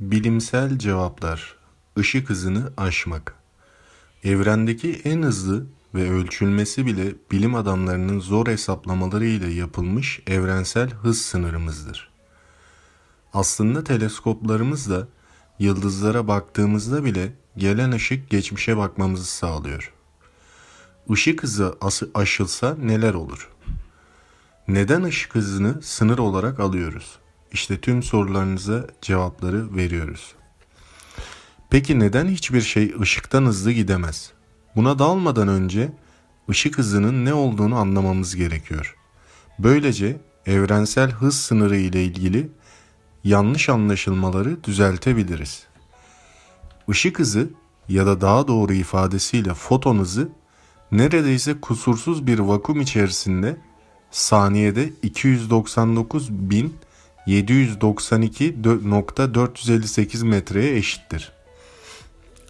Bilimsel cevaplar. Işık hızını aşmak. Evrendeki en hızlı ve ölçülmesi bile bilim adamlarının zor hesaplamaları ile yapılmış evrensel hız sınırımızdır. Aslında teleskoplarımızla yıldızlara baktığımızda bile gelen ışık geçmişe bakmamızı sağlıyor. Işık hızı aşılsa neler olur? Neden ışık hızını sınır olarak alıyoruz? İşte tüm sorularınıza cevapları veriyoruz. Peki neden hiçbir şey ışıktan hızlı gidemez? Buna dalmadan önce ışık hızının ne olduğunu anlamamız gerekiyor. Böylece evrensel hız sınırı ile ilgili yanlış anlaşılmaları düzeltebiliriz. Işık hızı ya da daha doğru ifadesiyle foton hızı neredeyse kusursuz bir vakum içerisinde saniyede 299.792.458 metreye eşittir.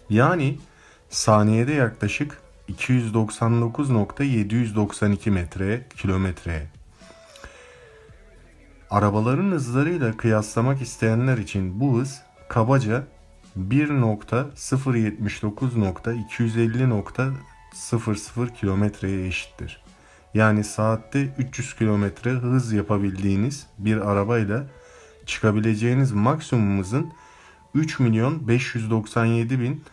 Yani saniyede yaklaşık 299.792 metreye kilometreye. Arabaların hızlarıyla kıyaslamak isteyenler için bu hız kabaca 1.079.250.00 kilometreye eşittir. Yani saatte 300 kilometre hız yapabildiğiniz bir arabayla çıkabileceğiniz maksimum hızın 3 milyon 597 bin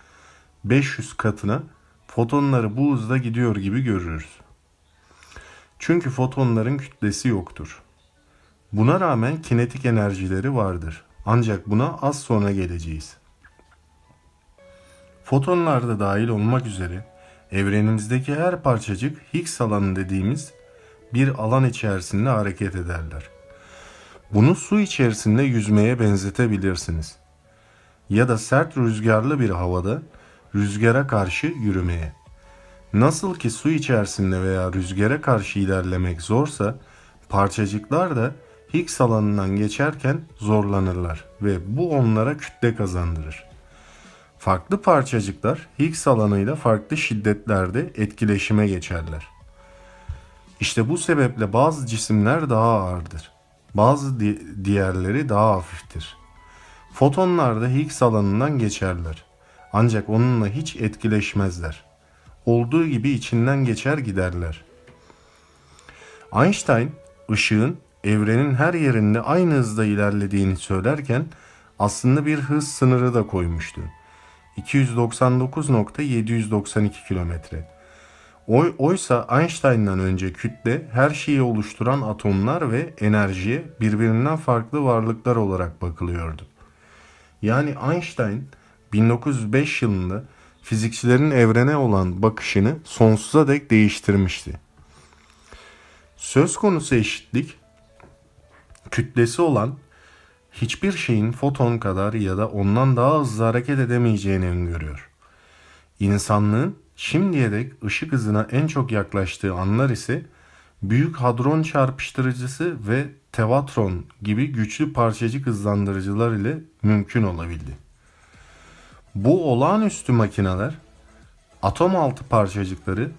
500 katına fotonları bu hızda gidiyor gibi görürüz. Çünkü fotonların kütlesi yoktur. Buna rağmen kinetik enerjileri vardır. Ancak buna az sonra geleceğiz. Fotonlar da dahil olmak üzere evrenimizdeki her parçacık Higgs alanı dediğimiz bir alan içerisinde hareket ederler. Bunu su içerisinde yüzmeye benzetebilirsiniz. Ya da sert rüzgarlı bir havada rüzgara karşı yürümeye. Nasıl ki su içerisinde veya rüzgara karşı ilerlemek zorsa, parçacıklar da Higgs alanından geçerken zorlanırlar ve bu onlara kütle kazandırır. Farklı parçacıklar Higgs alanıyla farklı şiddetlerde etkileşime geçerler. İşte bu sebeple bazı cisimler daha ağırdır. Bazı di- diğerleri daha hafiftir. Fotonlar da Higgs alanından geçerler. Ancak onunla hiç etkileşmezler. Olduğu gibi içinden geçer giderler. Einstein ışığın evrenin her yerinde aynı hızda ilerlediğini söylerken aslında bir hız sınırı da koymuştu. 299.792 kilometre. Oy, oysa Einstein'dan önce kütle her şeyi oluşturan atomlar ve enerjiye birbirinden farklı varlıklar olarak bakılıyordu. Yani Einstein 1905 yılında fizikçilerin evrene olan bakışını sonsuza dek değiştirmişti. Söz konusu eşitlik kütlesi olan hiçbir şeyin foton kadar ya da ondan daha hızlı hareket edemeyeceğini öngörüyor. İnsanlığın şimdiye dek ışık hızına en çok yaklaştığı anlar ise büyük hadron çarpıştırıcısı ve tevatron gibi güçlü parçacık hızlandırıcılar ile mümkün olabildi. Bu olağanüstü makineler atom altı parçacıkları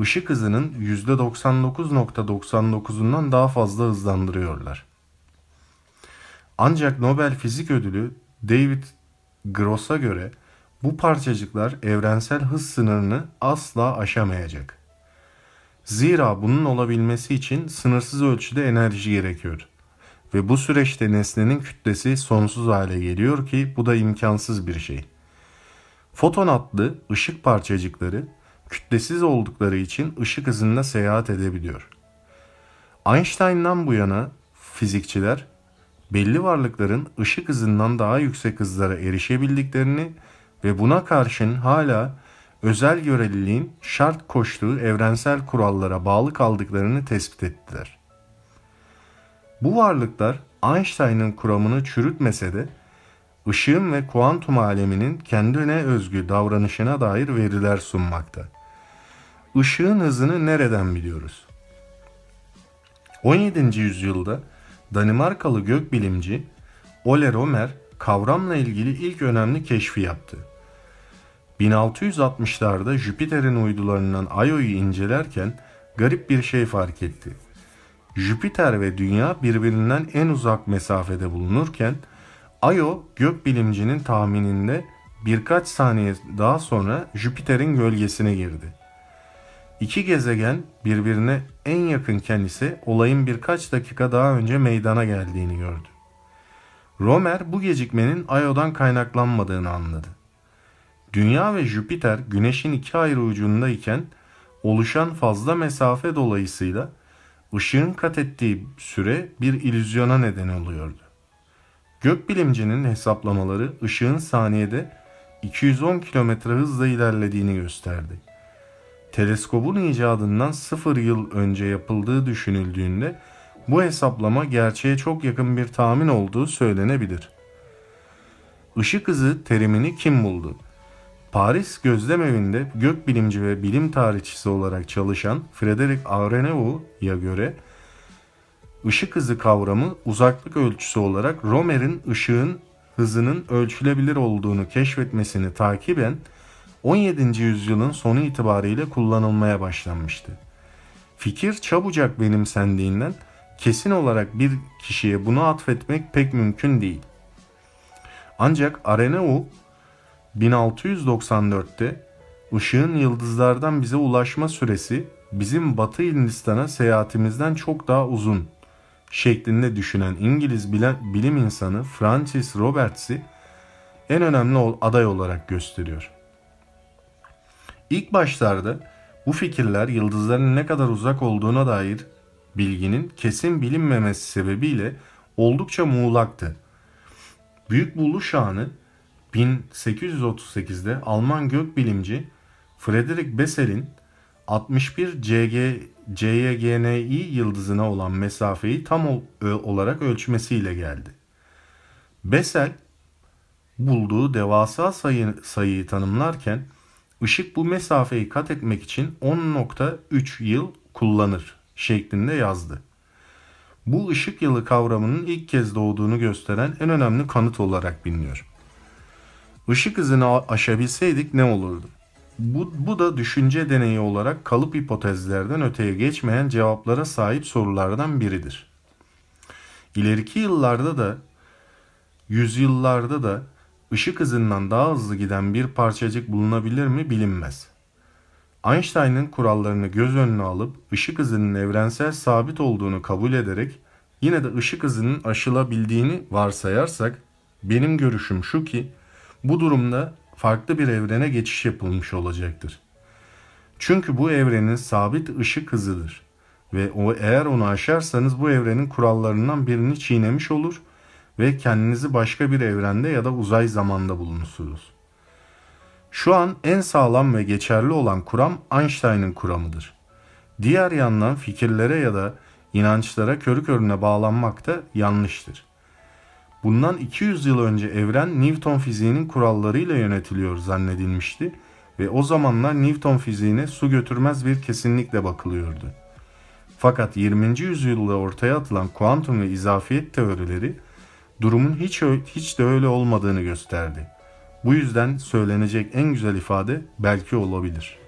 ışık hızının %99.99'undan daha fazla hızlandırıyorlar. Ancak Nobel Fizik Ödülü David Gross'a göre bu parçacıklar evrensel hız sınırını asla aşamayacak. Zira bunun olabilmesi için sınırsız ölçüde enerji gerekiyor. Ve bu süreçte nesnenin kütlesi sonsuz hale geliyor ki bu da imkansız bir şey. Foton adlı ışık parçacıkları kütlesiz oldukları için ışık hızında seyahat edebiliyor. Einstein'dan bu yana fizikçiler belli varlıkların ışık hızından daha yüksek hızlara erişebildiklerini ve buna karşın hala özel göreliliğin şart koştuğu evrensel kurallara bağlı kaldıklarını tespit ettiler. Bu varlıklar Einstein'ın kuramını çürütmese de ışığın ve kuantum aleminin kendine özgü davranışına dair veriler sunmakta. Işığın hızını nereden biliyoruz? 17. yüzyılda Danimarkalı gökbilimci Ole Romer kavramla ilgili ilk önemli keşfi yaptı. 1660'larda Jüpiter'in uydularından Io'yu incelerken garip bir şey fark etti. Jüpiter ve Dünya birbirinden en uzak mesafede bulunurken Io gökbilimcinin tahmininde birkaç saniye daha sonra Jüpiter'in gölgesine girdi. İki gezegen birbirine en yakınken ise olayın birkaç dakika daha önce meydana geldiğini gördü. Romer bu gecikmenin Io'dan kaynaklanmadığını anladı. Dünya ve Jüpiter güneşin iki ayrı ucundayken oluşan fazla mesafe dolayısıyla ışığın kat ettiği süre bir illüzyona neden oluyordu. Gökbilimcinin hesaplamaları ışığın saniyede 210 km hızla ilerlediğini gösterdi. Teleskobun icadından 0 yıl önce yapıldığı düşünüldüğünde bu hesaplama gerçeğe çok yakın bir tahmin olduğu söylenebilir. Işık hızı terimini kim buldu? Paris Gözlem Evi'nde gökbilimci ve bilim tarihçisi olarak çalışan Frederick Arenaud'a göre ışık hızı kavramı uzaklık ölçüsü olarak Romer'in ışığın hızının ölçülebilir olduğunu keşfetmesini takiben 17. yüzyılın sonu itibariyle kullanılmaya başlanmıştı. Fikir çabucak benimsendiğinden kesin olarak bir kişiye bunu atfetmek pek mümkün değil. Ancak Arenaud 1694'te ışığın yıldızlardan bize ulaşma süresi bizim Batı Hindistan'a seyahatimizden çok daha uzun şeklinde düşünen İngiliz bilim insanı Francis Roberts'i en önemli aday olarak gösteriyor. İlk başlarda bu fikirler yıldızların ne kadar uzak olduğuna dair bilginin kesin bilinmemesi sebebiyle oldukça muğlaktı. Büyük buluş anı 1838'de Alman gökbilimci Frederick Bessel'in 61 CG, CYGNI yıldızına olan mesafeyi tam ö- olarak ölçmesiyle geldi. Bessel bulduğu devasa sayı, sayıyı tanımlarken ışık bu mesafeyi kat etmek için 10.3 yıl kullanır şeklinde yazdı. Bu ışık yılı kavramının ilk kez doğduğunu gösteren en önemli kanıt olarak biliniyor. Işık hızını aşabilseydik ne olurdu? Bu, bu da düşünce deneyi olarak kalıp hipotezlerden öteye geçmeyen cevaplara sahip sorulardan biridir. İleriki yıllarda da, yüzyıllarda da ışık hızından daha hızlı giden bir parçacık bulunabilir mi bilinmez. Einstein'ın kurallarını göz önüne alıp ışık hızının evrensel sabit olduğunu kabul ederek yine de ışık hızının aşılabildiğini varsayarsak benim görüşüm şu ki bu durumda farklı bir evrene geçiş yapılmış olacaktır. Çünkü bu evrenin sabit ışık hızıdır ve o eğer onu aşarsanız bu evrenin kurallarından birini çiğnemiş olur ve kendinizi başka bir evrende ya da uzay zamanda bulunursunuz. Şu an en sağlam ve geçerli olan kuram Einstein'ın kuramıdır. Diğer yandan fikirlere ya da inançlara körü körüne bağlanmak da yanlıştır. Bundan 200 yıl önce evren Newton fiziğinin kurallarıyla yönetiliyor zannedilmişti ve o zamanlar Newton fiziğine su götürmez bir kesinlikle bakılıyordu. Fakat 20. yüzyılda ortaya atılan kuantum ve izafiyet teorileri durumun hiç hiç de öyle olmadığını gösterdi. Bu yüzden söylenecek en güzel ifade belki olabilir.